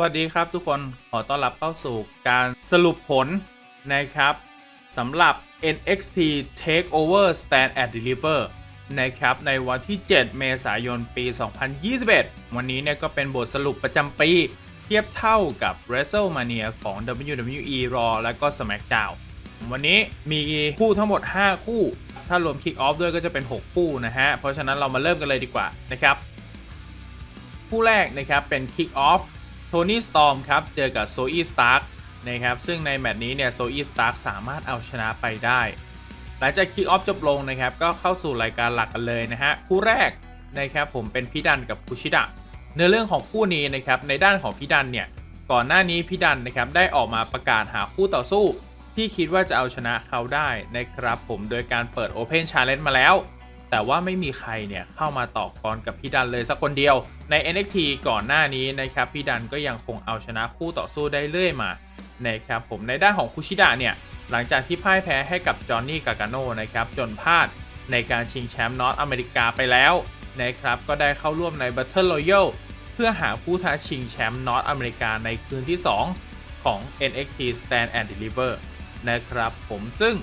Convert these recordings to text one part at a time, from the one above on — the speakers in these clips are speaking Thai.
วัสดีครับทุกคนขอต้อนรับเข้าสู่การสรุปผลนะครับสำหรับ NXT Takeover Stand and Deliver นะครับในวันที่ 7 เมษายนปี 2021 วันนี้เนี่ยก็เป็นบทสรุปประจำปี เทียบเท่ากับ WrestleMania ของ WWE Raw และก็ SmackDown วันนี้มีคู่ทั้งหมด 5 คู่ ถ้ารวม Kick Off ด้วยก็จะเป็น 6 คู่นะฮะ เพราะฉะนั้นเรามาเริ่มกันเลยดีกว่านะครับ คู่แรกนะครับเป็น Kick Off นี่สตอมครับ เจอกับโซอีสตาร์กนะครับ ซึ่งในแมตช์นี้เนี่ยโซอีสตาร์กสามารถเอาชนะไปได้ หลังจาก Kick Off จบลงนะครับ ก็เข้าสู่รายการหลักกันเลยนะฮะ คู่แรกนะครับผมเป็นพิดันกับคุชิดะเนื้อเรื่องของคู่นี้นะครับในด้านของพิดันเนี่ยก่อนหน้านี้พิดันนะครับได้ออกมาประกาศหาคู่ต่อสู้ ที่คิดว่าจะเอาชนะเขาได้นะครับผมโดยการเปิด Open Challenge มาแล้ว แต่ว่าไม่มีใครเนี่ยเข้ามาต่อกรกับพี่ดันเลยสักคนเดียว ใน NXT ก่อนหน้านี้นะครับพี่ดันก็ยังคงเอาชนะคู่ต่อสู้ได้เรื่อยมานะครับผมในด้านของคุชิดะเนี่ยหลังจากที่พ่ายแพ้ให้กับจอห์นนี่กากาโนนะครับจนพลาดในการชิงแชมป์นอตอเมริกาไปแล้วนะครับก็ได้เข้าร่วมใน Battle Royal เพื่อหาผู้ท้าชิงแชมป์นอตอเมริกาในคืนที่ 2 ของ NXT Stand and Deliver นะครับผมซึ่ง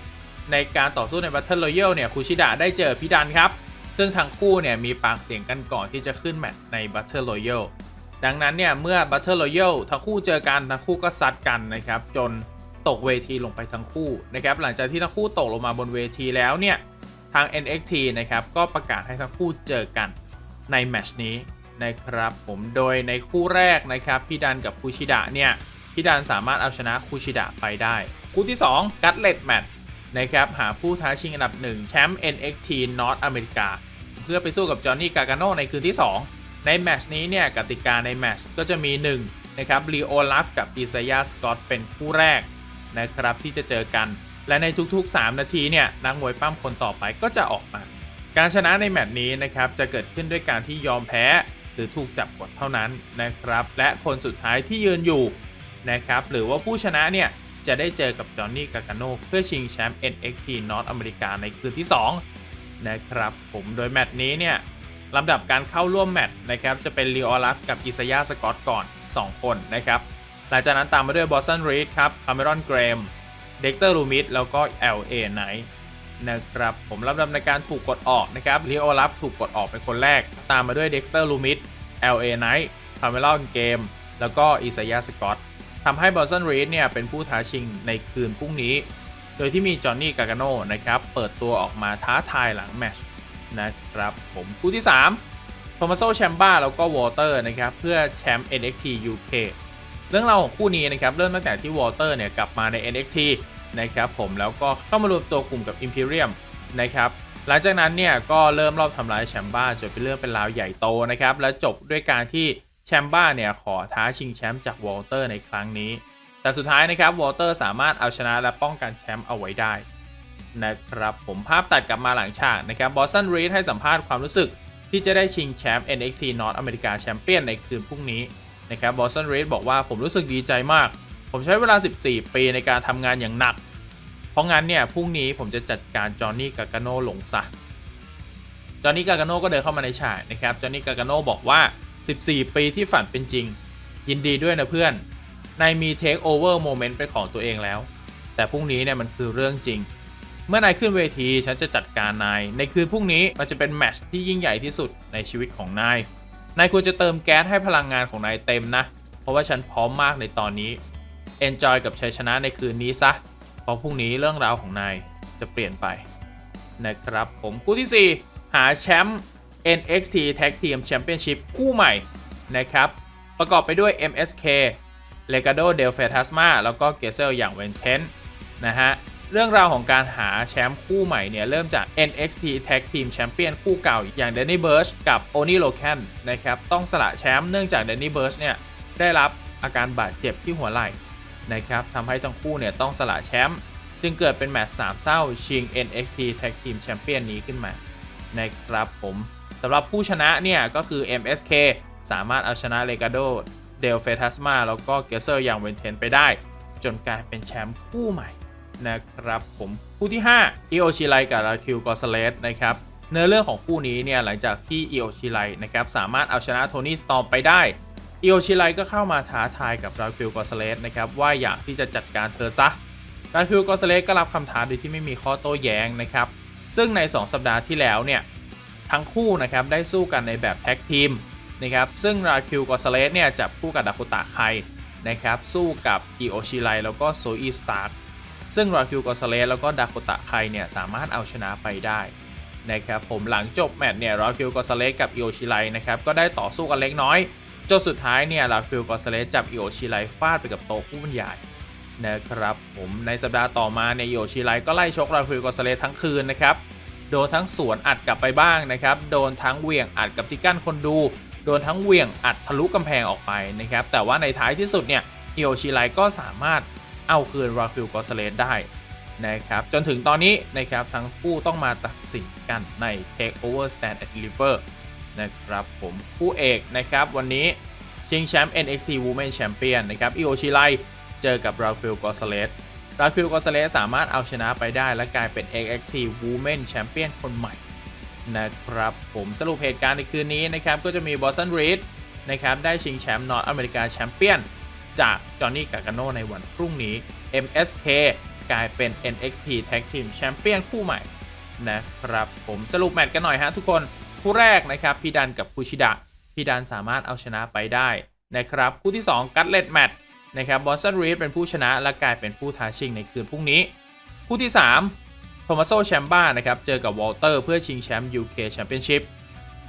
ในการต่อสู้ใน Battle Royale เนี่ยคุชิดะได้เจอพิดันครับ ซึ่งทั้งคู่เนี่ยมีปากเสียงกันก่อนที่จะขึ้นแมตช์ใน Battle Royale ดังนั้นเนี่ยเมื่อ Battle Royale ทั้งคู่เจอกันทั้งคู่ก็ซัดกันนะครับจนตกเวทีลงไปทั้งคู่นะครับหลังจากที่ทั้งคู่ตกลงมาบนเวทีแล้วเนี่ยทาง NXT นะครับก็ประกาศให้ทั้งคู่เจอกันในแมตช์นี้นะครับผมโดยในคู่แรกนะครับพี่ดันกับคุชิดะเนี่ยพี่ดันสามารถเอาชนะคุชิดะไปได้ คู่ที่ 2 กัตเลตแมตช์ นะครับหาผู้ท้าชิงอันดับ 1 แชมป์ NXT North America เพื่อไปสู้กับจอห์นนี่กา a าโนในคืนที่ 2 ในแมชนี้เนี่ยกติกาในแมชก็จะมี 1 นะครับลีโอลัฟกับอิซายาสกอตเป็นคู่แรกนะครับที่จะเจอกัน และในทุกๆ 3 นาทีเนี่ยนักมวยปั้มคนต่อไปก็จะออกมา การชนะในแมตช์นี้นะครับจะเกิดขึ้นด้วยการที่ยอมแพ้หรือถูกจับกดเท่านั้นนะครับ และคนสุดท้ายที่ยืนอยู่นะครับหรือว่าผู้ชนะเนี่ย จะได้เจอกับจอห์นนี่กา a าโนเพื่อชิงแชมป์ NXT North America ในคืนที่ 2 นะครับ ผมโดยแมตช์นี้เนี่ยลำดับการเข้าร่วมแมตช์นะครับจะเป็นลีออลัฟกับอิซายาสกอตก่อน 2 คนนะครับ หลังจากนั้นตามมาด้วยบอสตันรีดครับคาเมรอนเกรมเด็กเตอร์ลูมิดแล้วก็ LA ไนท์นะครับผมลำดับในการถูกกดออกนะครับลีโอลัฟถูกกดออกเป็นคนแรก ตามมาด้วยเด็กเตอร์ลูมิด LA Knight คาเมรอนเกมแล้วก็อิซายาสกอต ทำให้บอสันรีดเนี่ยเป็นผู้ท้าชิงในคืนพรุ่งนี้ โดยที่มีจอห์นนี่กา a าโนนะครับ เปิดตัวออกมาท้าทายหลังแมชนะครับผมคู่ที่3โทมัสโซแชมบ้าแล้วก็วอเตอร์นะครับ เพื่อแชมป์ NXT UK เรื่องราวของคู่นี้นะครับ เริ่มตั้งแต่ที่วอเตอร์เนี่ยกลับมาใน NXT นะครับผมแล้วก็เข้ามารวมตัวกลุ่มกับ Imperium นะครับหลังจากนั้นเนี่ยก็เริ่มรอบทำร้ายแชมบ้าจนเป็นเรื่องเป็นราวใหญ่โตนะครับ และจบด้วยการที่ แชมบ้าเนี่ยขอท้าชิงแชมป์จากวอลเตอร์ในครั้งนี้ แต่สุดท้ายนะครับวอลเตอร์สามารถเอาชนะและป้องกันแชมป์เอาไว้ได้นะครับผมภาพตัดกลับมาหลังฉากนะครับบอสตันรีดให้สัมภาษณ์ความรู้สึกที่จะได้ชิงแชมป์ NXT North America Champion ในคืนพรุ่งนี้นะครับบอสตันรีดบอกว่าผมรู้สึกดีใจมาก ผมใช้เวลา 14 ปีในการทำงานอย่างหนัก เพราะงั้นเนี่ยพรุ่งนี้ผมจะจัดการจอห์นนี่กา a าโน่ลงซะจอห์นนี่กา a าโน่ก็เดินเข้ามาในฉากนะครับจอห์นนี่กา a าโน่บอกว่า 14 ปีที่ฝันเป็นจริง ยินดีด้วยนะเพื่อน นายมีเทคโอเวอร์โมเมนต์เป็นของตัวเองแล้ว แต่พรุ่งนี้เนี่ยมันคือเรื่องจริง เมื่อนายขึ้นเวทีฉันจะจัดการนาย ในคืนพรุ่งนี้มันจะเป็นแมชที่ยิ่งใหญ่ที่สุดในชีวิตของนาย นายควรจะเติมแก๊สให้พลังงานของนายเต็มนะ เพราะว่าฉันพร้อมมากในตอนนี้ Enjoy กับชัยชนะในคืนนี้ซะ เพราะพรุ่งนี้เรื่องราวของนายจะเปลี่ยนไปนะครับผมคู่ที่ 4 หาแชมป์ NXT Tag Team Championship คู่ใหม่นะครับ ประกอบไปด้วย MSK Legado del Fantasma แล้วก็เกเซลอย่างเวนเทนนะฮะ เรื่องราวของการหาแชมป์คู่ใหม่เนี่ย เริ่มจาก NXT Tag Team Champion คู่เก่าอย่าง Danny Burch กับ Oni Locan นะครับ ต้องสละแชมป์เนื่องจาก Danny Burch เนี่ย ได้รับอาการบาดเจ็บที่หัวไหล่นะครับทำให้ทั้งคู่เนี่ยต้องสละแชมป์จึงเกิดเป็นแมตช์สามเศร้าชิง NXT Tag Team Champion นี้ขึ้นมานะครับผม สำหรับผู้ชนะเนี่ยก็คือ MSK สามารถเอาชนะ Legado เดลเฟทัสมาแล้วก็เกเซอร์อย่างเวนเทนไปได้ จนกลายเป็นแชมป์คู่ใหม่นะครับผมคู่ที่5อิโอชิไลกับราคิวกอสเลสนะครับเนื้อเรื่องของคู่นี้เนี่ยหลังจากที่อิโอชิไลนะครับสามารถเอาชนะโทนี่สตอมไปได้อิโอชิไลก็เข้ามาท้าทายกับราคิวกอสเลสนะครับว่าอยากที่จะจัดการเธอซะราคิวกอสเลสก็รับคำท้าโดยที่ไม่มีข้อโต้แย้งนะครับซึ่งใน 2 สัปดาห์ที่แล้วเนี่ย ทั้งคู่นะครับได้สู้กันในแบบแท็กทีมนะครับซึ่งราคิวกอสเลสเนี่ยจับคู่กับดาคุตะไคนะครับสู้กับอิโอชิไลแล้วก็โซอีสตาร์ซึ่งราคิวกอสเลสแล้วก็ดาคุตะไคเนี่ยสามารถเอาชนะไปได้นะครับผมหลังจบแมตช์เนี่ยราคิวกอสเลสกับอิโอชิไลนะครับก็ได้ต่อสู้กันเล็กน้อยจนสุดท้ายเนี่ยราคิวกอสเลสจับอิโอชิไลฟาดไปกับโต๊ะผู้บรรยายนะครับผมในสัปดาห์ต่อมาในยโยชิไลก็ไล่ชกราฟิลกอสเลสทั้งคืนนะครับ โดนทั้งสวนอัดกลับไปบ้างนะครับ โดนทั้งเหวี่ยงอัดกับที่กั้นคนดู โดนทั้งเหวี่ยงอัดทะลุกำแพงออกไปนะครับ แต่ว่าในท้ายที่สุดเนี่ยอิโยชิไลก็สามารถเอาคืนราฟิลกอสเลสได้นะครับ จนถึงตอนนี้นะครับทั้งคู่ต้องมาตัดสินกันใน Takeover Stand and Deliver นะครับผมคู่เอกนะครับวันนี้ชิงแชมป์ NXT Women Champion นะครับอิโอชิไลเจอกับราฟิลกอสเลส ราฟิลกอสเลสสามารถเอาชนะไปได้และกลายเป็น NXT Women Champion คนใหม่นะครับผมสรุปเหตุการณ์ในคืนนี้นะครับ ก็จะมีบอสตันรีดนะครับได้ชิงแชมป์นอตอเมริกาแชมเปี้ยนจากจอห์นนี่กากาโนในวันพรุ่งนี้ MSK กลายเป็น NXT Tag Team Champion คู่ใหม่นะครับผมสรุปแมตช์กันหน่อยฮะทุกคนคู่แรกนะครับพี่ดันกับคูชิดะพี่ดันสามารถเอาชนะไปได้นะครับคู่ที่ 2 กัตเลตแมตช์ นะครับบอสตันรีดเป็นผู้ชนะและกลายเป็นผู้ท้าชิงในคืนพรุ่งนี้ คู่ที่3โทมัสโซแชมบ้านะครับเจอกับวอลเตอร์เพื่อชิงแชมป์ UK Championship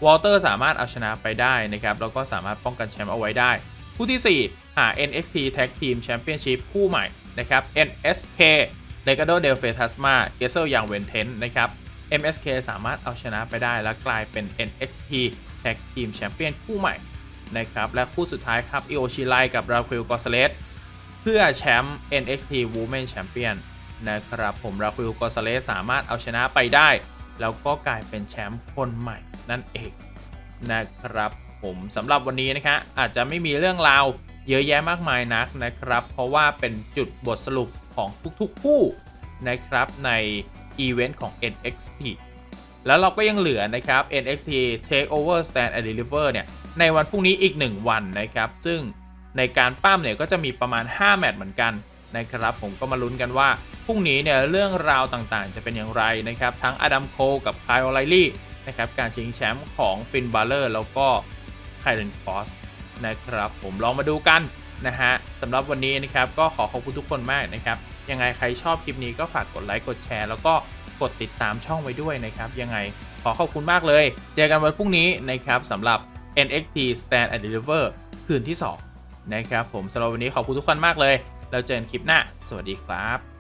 วอลเตอร์สามารถเอาชนะไปได้นะครับแล้วก็สามารถป้องกันแชมป์เอาไว้ได้ คู่ที่ 4 หา NXT Tag Team Championship คู่ใหม่นะครับ NSK เลกาโดเดลเฟทัสมาเกเซลยังเวนเทนนะครับ MSK สามารถเอาชนะไปได้และกลายเป็น NXT Tag Team Champion คู่ใหม่ นะครับ และคู่สุดท้ายครับอิโอชิไลกับราฟิลกอสเลสเพื่อแชมป์ NXT Women Champion นะครับ ผมราฟิลกอสเลสสามารถเอาชนะไปได้ แล้วก็กลายเป็นแชมป์คนใหม่นั่นเองนะครับ ผมสำหรับวันนี้นะคะอาจจะไม่มีเรื่องราวเยอะแยะมากมายนักนะครับ เพราะว่าเป็นจุดบทสรุปของทุกๆคู่นะครับในอีเวนต์ของ NXT แล้วเราก็ยังเหลือนะครับ NXT Takeover Stand and Deliver เนี่ย ในวันพรุ่งนี้อีก 1 วันนะครับ ซึ่งในการปั้มเนี่ยก็จะมีประมาณ 5 แมตช์เหมือนกันนะครับ ผมก็มาลุ้นกันว่าพรุ่งนี้เนี่ยเรื่องราวต่างๆ จะเป็นอย่างไรนะครับ ทั้งอดัมโคกับไคลอไลลี่นะครับการชิงแชมป์ของฟินบาเลอร์แล้วก็ไคลเรนคอสนะครับ ผมลองมาดูกันนะฮะสำหรับวันนี้นะครับก็ขอขอบคุณทุกคนมากนะครับ ยังไงใครชอบคลิปนี้ก็ฝากกดไลค์กดแชร์ แล้วก็กดติดตามช่องไว้ด้วยนะครับ ยังไงขอขอบคุณมากเลย เจอกันวันพรุ่งนี้นะครับสำหรับ NXT Stand and Deliver คืนที่ 2 นะครับผมสำหรับวันนี้ขอบคุณทุกคนมากเลยแล้วเจอกันคลิปหน้า สวัสดีครับ